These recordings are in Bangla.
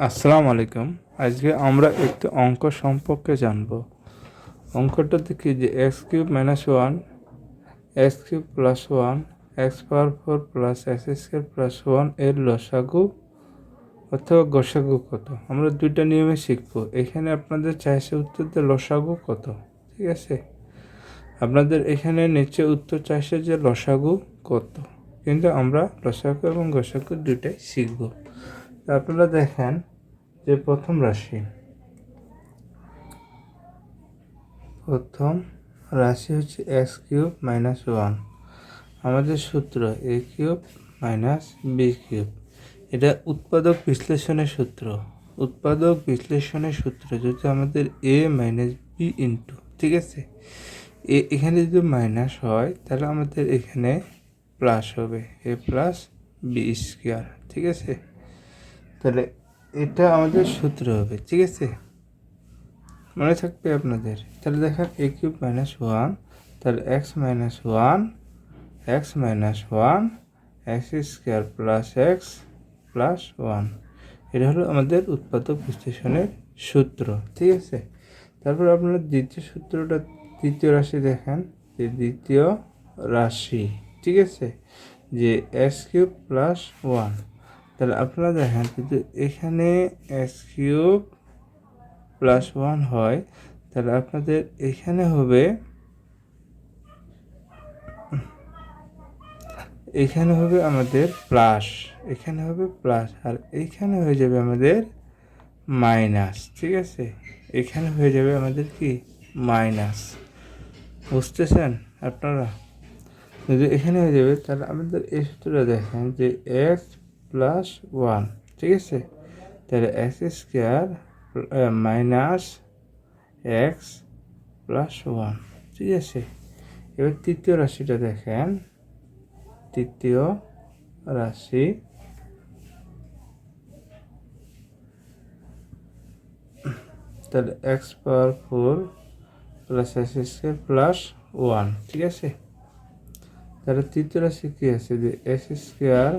আসসালামু আলাইকুম। আজকে আমরা একটু অঙ্ক সম্পর্কে জানব। অঙ্কটা দেখি যে x cube minus one x cube plus one x power four plus x square plus ওয়ানের লসাগু অথবা গসাগু কত? আমরা দুইটা নিয়মে শিখব। এখানে আপনাদের চাইছে উত্তর দিয়ে লসাগু কত? ঠিক আছে? আপনাদের এখানে নিচে উত্তর চাইছে যে লসাগু কত। কিন্তু আমরা লসাগু এবং গসাগু দুইটাই শিখব। আপনারা দেখেন যে প্রথম রাশি। প্রথম রাশি হচ্ছে এক্স কিউব মাইনাস ওয়ান আমাদের সূত্র A cube minus B cube এটা উৎপাদক বিশ্লেষণের সূত্র। উৎপাদক বিশ্লেষণের সূত্র যদি আমাদের এ মাইনাস বি ইন্টু ঠিক আছে? এ এখানে যদি মাইনাস হয়, তাহলে আমাদের এখানে প্লাস হবে। এ প্লাস বি স্কোয়ার ঠিক আছে? তাহলে এটা আমাদের সূত্র হবে, ঠিক আছে? মনে থাকবে আপনাদের। তাহলে দেখেন এ কিউব মাইনাস ওয়ান তাহলে x minus one x minus one x square plus x plus one এটা হলো আমাদের উৎপাদক বিশ্লেষণের সূত্র, ঠিক আছে? তারপর আপনারা দ্বিতীয় সূত্রটা, দ্বিতীয় রাশি দেখেন, যে দ্বিতীয় রাশি, ঠিক আছে? যে এক্স কিউব প্লাস ওয়ান তাহলে আপনারা দেখেন যদি এখানে এক্স কিউব প্লাস ওয়ান হয়, তাহলে আপনাদের এখানে হবে এখানে হবে আমাদের প্লাস এখানে হবে প্লাস আর এইখানে হয়ে যাবে আমাদের মাইনাস ঠিক আছে? এখানে হয়ে যাবে আমাদের কি? মাইনাস বুঝতেছেন আপনারা? যদি এখানে হয়ে যাবে, তাহলে আমাদের এই সূত্রটা দেখেন যে এক্স প্লাস ওয়ান ঠিক আছে? তাহলে x square minus x plus one ঠিক আছে? এবার তৃতীয় রাশিটা দেখেন। তৃতীয় রাশি। তাহলে x power four plus x square plus one ঠিক আছে? তাহলে তৃতীয় রাশি কী আছে? যে x square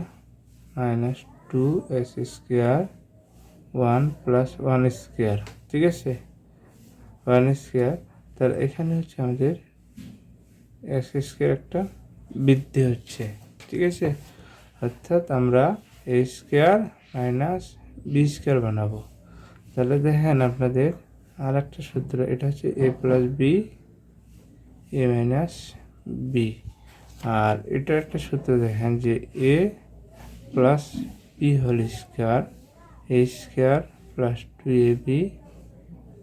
minus two x square one plus one square ঠিক আছে? ওয়ান স্কোয়ার তাহলে এখানে হচ্ছে আমাদের এক্স স্কোয়ার একটা বৃদ্ধি হচ্ছে। ঠিক আছে? অর্থাৎ আমরা A square minus B square বানাবো। তাহলে দেখেন আপনাদের আর একটা সূত্র, এটা হচ্ছে A plus B A minus B আর এটা একটা সূত্র দেখেন যে A plus B whole square, A square plus two A B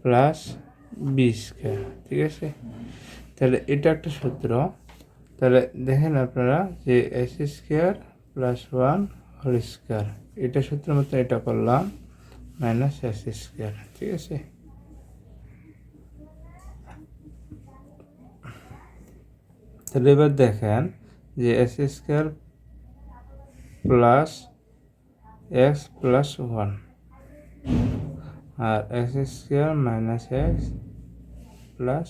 plus B square, ঠিক আছে? তাহলে এটা একটা সূত্র। তাহলে দেখেন আপনারা যে S square plus one whole square, এটা সূত্র মতো এটা করলাম, মাইনাস এস স্কোয়ার, ঠিক আছে? তাহলে এবার দেখেন যে S square plus x plus one. আর x square minus x plus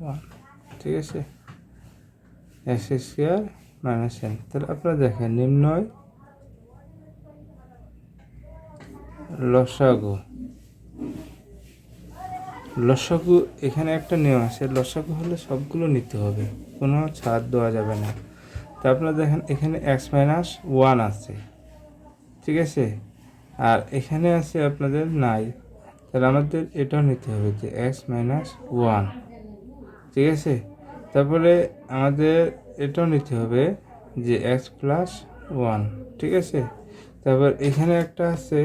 one. ঠিক আছে? X square minus N. তাহলে আপনারা দেখেন নিম্নয় লসাগু। লসাগু, এখানে একটা নিয়ম আছে, লসাগু হলে সবগুলো নিতে হবে। কোনো ছাড় দেওয়া যাবে না। তো আপনারা দেখেন এখানে এক্স মাইনাস ওয়ান আছে। ঠিক আছে? আর এখানে আছে আপনাদের নাই তাহলে আমাদের এটাও নিতে হবে যে এক্স মাইনাস ওয়ান ঠিক আছে? তারপরে আমাদের এটাও নিতে হবে যে এক্স প্লাস ওয়ান ঠিক আছে? তারপর এখানে একটা আছে।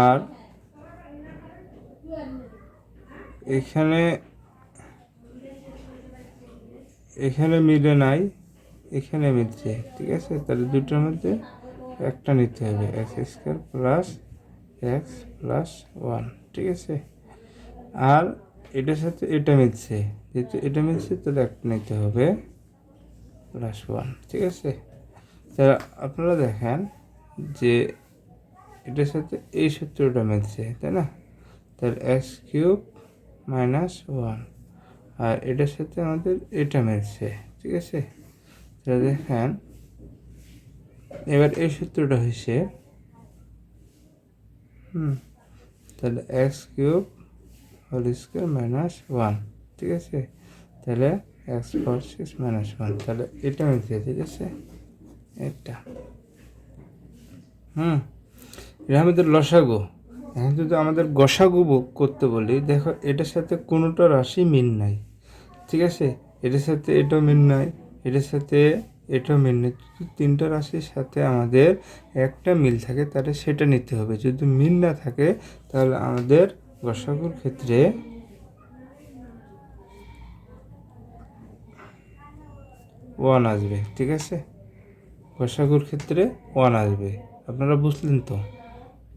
আর এখানে এখানে মিলে নাই, এখানে মিলছে, ঠিক আছে? তাহলে দুটোর মধ্যে একটা নিতে হবে x square plus x plus one ঠিক আছে? আর এটার সাথে এটা মিলছে, যেহেতু এটা মিলছে, তাহলে একটা নিতে হবে প্লাস ওয়ান ঠিক আছে? তাহলে আপনারা দেখেন যে এটার সাথে এই সূত্রটা মিলছে, তাই না? তাহলে এক্স কিউব মাইনাস ওয়ান আর এটার সাথে আমাদের এটা মিলছে, ঠিক আছে? তাহলে দেখেন, এবার এই সূত্রটা হয়েছে, হুম, তাহলে x cube whole square minus one, ঠিক আছে? তাহলে x four six minus one, তাহলে এটা মিলছে, ঠিক আছে? এটা, হুম, এটা আমাদের লসাগু। এখন যদি আমাদের গসাগু করতে বলি, দেখো এটার সাথে কোনোটা রাশি মিল নাই। ঠিক আছে? এটার সাথে এটাও নাই। এটার সাথে এটাও মিল নেই। তিনটা রাশির সাথে আমাদের একটা মিল থাকে, তাহলে সেটা নিতে হবে। যদি মিল না থাকে, তাহলে আমাদের গসাগুর ক্ষেত্রে ওয়ান আসবে, ঠিক আছে? গসাগুর ক্ষেত্রে ওয়ান আসবে। আপনারা বুঝলেন তো?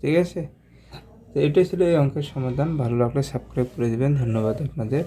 ঠিক আছে? তো এটাই ছিল এই অঙ্কের সমাধান। ভালো লাগলে সাবস্ক্রাইব করে দেবেন। ধন্যবাদ আপনাদের।